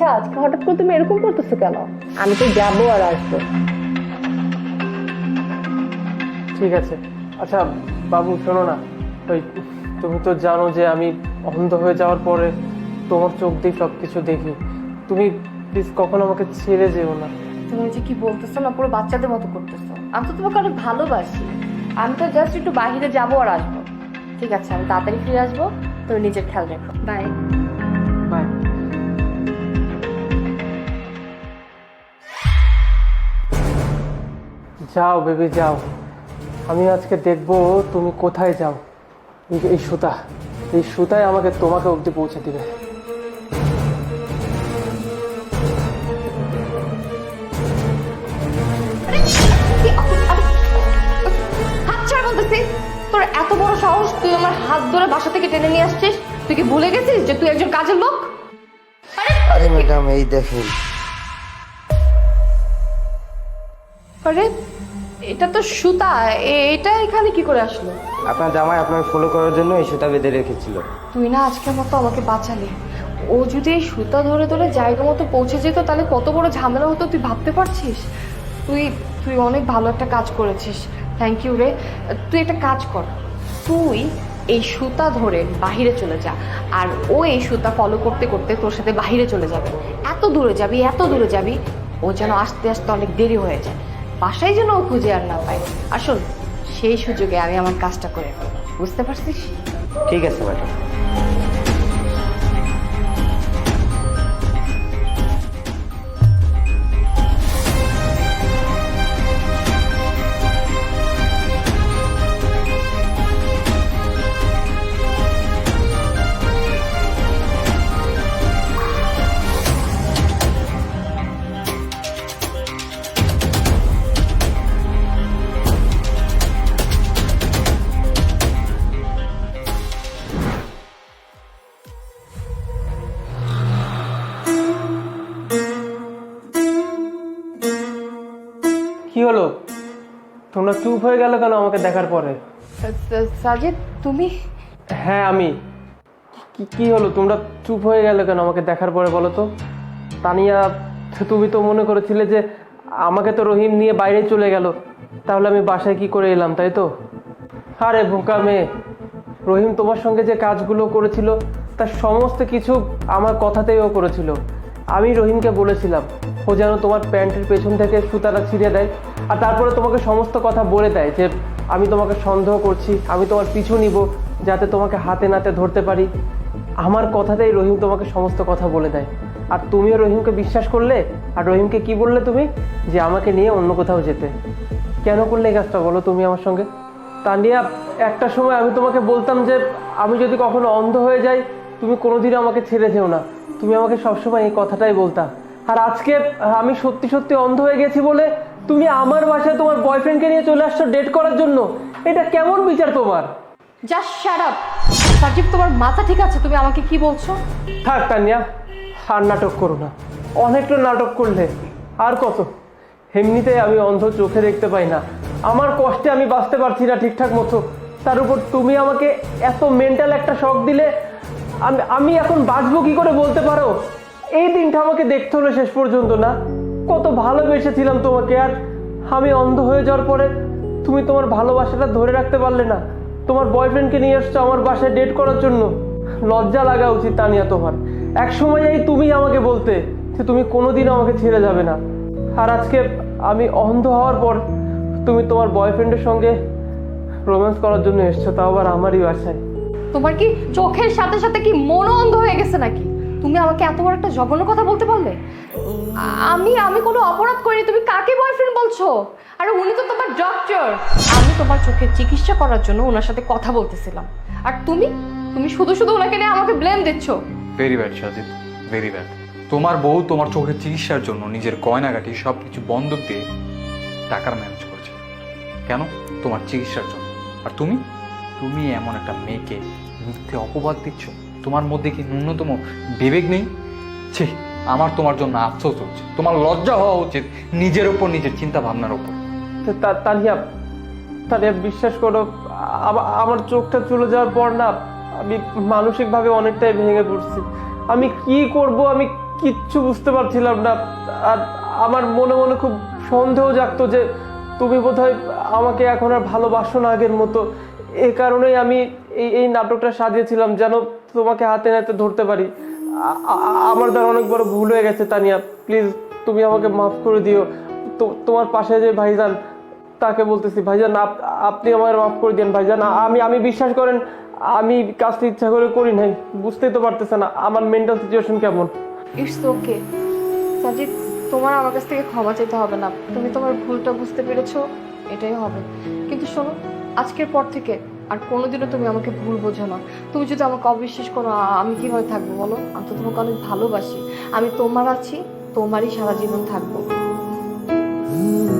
আচ্ছা আজকে হঠাৎ করে তুমি এরকম করতেছো কেন? আমি তো যাব আর আসব। ঠিক আছে। আচ্ছা বাবু শোনো না। ওই তুমি তো জানো যে আমি অন্ধ হয়ে যাওয়ার পরে তোমার চোখ দিয়ে সব কিছু দেখি। তুমি প্লিজ কখনো আমাকে ছেড়ে যেও না। তুমি যে কি বলতেছো না পুরো বাচ্চাদের মতো করতেছো। আমি তো তোমাকে অনেক ভালোবাসি। আমি তো জাস্ট একটু বাইরে যাব আর আসব। ঠিক আছে আমি তাড়াতাড়ি ফিরে আসব। তুমি নিজের খেয়াল রেখো। বাই যাও বেবি যাও। আমি আজকে দেখব তুমি কোথায় যাও। এই- এই সুতা। এই সুতায় আমাকে তোমাকে অবধি পৌঁছে দিবে। তোর এত বড় সাহস তুই আমার হাত ধরে বাসা থেকে টেনে নিয়ে আসছিস? তুই কি ভুলে গেছিস যে তুই একজন কাজের লোক? আরে আরে ম্যাডাম এই দেখেন। আরে এটা তো সুতা এটা এখানে কি করে আসলো? আপনার জামাই আপনার ফলো করার জন্য এই সুতা বেঁধে রেখেছিল। তুই না আজকের মতো আমাকে বাঁচালি। ও যদি এই সুতা ধরে ধরে জায়গা মতো পৌঁছে যেত তাহলে কত বড় ঝামেলা হতো তুই ভাবতে পারছিস? তুই তুই অনেক ভালো একটা কাজ করেছিস। থ্যাংক ইউ রে। তুই একটা কাজ কর। তুই এই সুতা ধরে বাহিরে চলে যা। আর ও এই সুতা ফলো করতে করতে তোর সাথে বাহিরে চলে যাবে। এত দূরে যাবি এত দূরে যাবি ও যেন আস্তে আস্তে অনেক দেরি হয়ে যায়। বাসায় যেন ও খুঁজে আর না পায়। আসুন সেই সুযোগে আমি আমার কাজটা করে। বুঝতে পারছিস? ঠিক আছে, ম্যাডাম। তোমরা চুপ হয়ে গেল কেন আমাকে দেখার পরে? সাজিদ তুমি? হ্যাঁ আমি। কি- কি হলো? তোমরা চুপ হয়ে গেলে কেন আমাকে দেখার পরে বলো তো? তানিয়া তুমি তো মনে করেছিলে যে আমাকে তো রহিম নিয়ে বাইরে চলে গেল। তাহলে আমি বাসায় কি করে এলাম তাই তো? আরে বোকা মেয়ে রহিম তোমার সঙ্গে যে কাজগুলো করেছিল তার সমস্ত কিছু আমার কথাতেই ও করেছিল। আমি রহিমকে বলেছিলাম, ও যেন তোমার প্যান্টের পেছন থেকে সুতাটা ছিঁড়ে দেয় আর তারপরে তোমাকে সমস্ত কথা বলে দেয় যে, আমি তোমাকে সন্দেহ করছি, আমি তোমার পিছু নিব যাতে তোমাকে হাতে নাতে ধরতে পারি। আমার কথাতেই রহিম তোমাকে সমস্ত কথা বলে দেয়। আর তুমিও রহিমকে বিশ্বাস করলে? আর রহিমকে কি বললে তুমি? যে আমাকে নিয়ে অন্য কোথাও যেতে। কেন করলে এই কাজটা বলো তুমি আমার সঙ্গে? তানিয়া, একটা সময় আমি তোমাকে বলতাম যে, আমি যদি কখনো অন্ধ হয়ে যাই, তুমি কোনোদিনও আমাকে ছেড়ে যেও না। তুমি আমাকে সবসময় এই কথাটাই বলতা। আর আজকে আমি সত্যি সত্যি অন্ধ হয়ে গেছি বলে তুমি আমার বাসায় তোমার বয়ফ্রেন্ডকে নিয়ে চলে আসছো ডেট করার জন্য? এটা কেমন বিচার তোমার? জাস্ট শাট আপ তোমার মাথা ঠিক আছে? তুমি আমাকে কি বলছো? থাক তানিয়া আর নাটক করো না। অনেকটা নাটক করলে আর কত? এমনিতেই আমি অন্ধ চোখে দেখতে পাই না। আমার কষ্টে আমি বাঁচতে পারছি না ঠিকঠাক মতো। তার উপর তুমি আমাকে এত মেন্টাল একটা শখ দিলে আমি আমি এখন বাঁচবো কি করে বলতে পারো? এই দিনটা আমাকে দেখতে হলো শেষ পর্যন্ত না। কত ভালোবেসেছিলাম তোমাকে আর আমি অন্ধ হয়ে যাওয়ার পরে তুমি তোমার ভালোবাসাটা ধরে রাখতে পারলে না। তোমার বয়ফ্রেন্ডকে নিয়ে এসছো আমার বাসায় ডেট করার জন্য। লজ্জা লাগা উচিত তানিয়া তোমার। এক সময় এই তুমি আমাকে বলতে যে তুমি কোনোদিন আমাকে ছেড়ে যাবে না। আর আজকে আমি অন্ধ হওয়ার পর তুমি তোমার বয়ফ্রেন্ডের সঙ্গে রোম্যান্স করার জন্য এসছো, তাও আবার আমারই বাসায়। তোমার কি চোখের সাথে সাথে কি মন অন্ধ হয়ে গেছে নাকি? তুমি আমাকে এত বড় একটা জঘন্য কথা বলতে পারলে? আমি আমি কোনো অপরাধ করিনি, তুমি কাকে বয়ফ্রেন্ড বলছো? আরে উনি তো তোমার ডক্টর আমি তোমার চোখের চিকিৎসা করার জন্য ওনার সাথে কথা বলতেছিলাম। আর তুমি তুমি শুধু শুধু ওনাকে নিয়ে আমাকে ব্লেম দিচ্ছ। Very bad Sajid. Very bad তোমার বউ তোমার চোখের চিকিৎসার জন্য নিজের গয়নাগাটি সব কিছু বন্ধক দিয়ে টাকার ম্যানেজ করেছে। কেন? তোমার চিকিৎসার জন্য। আর তুমি? তুমি এমন একটা মেয়েকে মিথ্যে অপবাদ দিচ্ছ? তোমার মধ্যে কি ন্যূনতম বিবেক নেই? ছি, আমার তোমার জন্য আফসোস হচ্ছে। তোমার লজ্জা হওয়া উচিত নিজের ওপর, নিজের চিন্তা ভাবনার ওপর বিশ্বাস করো আমার চোখটা চলে যাওয়ার পর না, আমি মানসিকভাবে অনেকটাই ভেঙে পড়ছি। আমি কি করব আমি কিচ্ছু বুঝতে পারছিলাম না। আর আমার মনে মনে খুব সন্দেহ জাগতো যে তুমি বোধহয় আমাকে এখন আর ভালোবাসো না আগের মতো। এ কারণেই আমি এই এই নাটকটা সাজিয়েছিলাম, যেন তোমাকে হাতে নাতে ধরতে পারি। আমার দ্বারা অনেক বড় ভুল হয়ে গেছে, তানিয়া। প্লিজ, তুমি আমাকে মাফ করে দিও। তোমার পাশে যে ভাইজান, তাকে বলতেছি, ভাইজান, আপ- আপনি আমার মাফ করে দিন ভাইজান। আমি আমি বিশ্বাস করেন, আমি কাজটা ইচ্ছা করে করি নাই। বুঝতেই তো পারতেছে না আমার মেন্টাল সিচুয়েশন কেমন? ইটস ওকে সাজিদ, তোমার আমার কাছ থেকে ক্ষমা চাইতে হবে না। তুমি তোমার ভুলটা বুঝতে পেরেছ, এটাই হবে। কিন্তু শোনো আজকের পর থেকে আর কোনোদিনও তুমি আমাকে ভুল বোঝো না। তুমি যদি আমাকে অবিশ্বাস করো আমি কীভাবে থাকব বলো? আমি তো তোমাকে অনেক ভালোবাসি। আমি তোমার আছি, তোমারই সারা জীবন থাকব।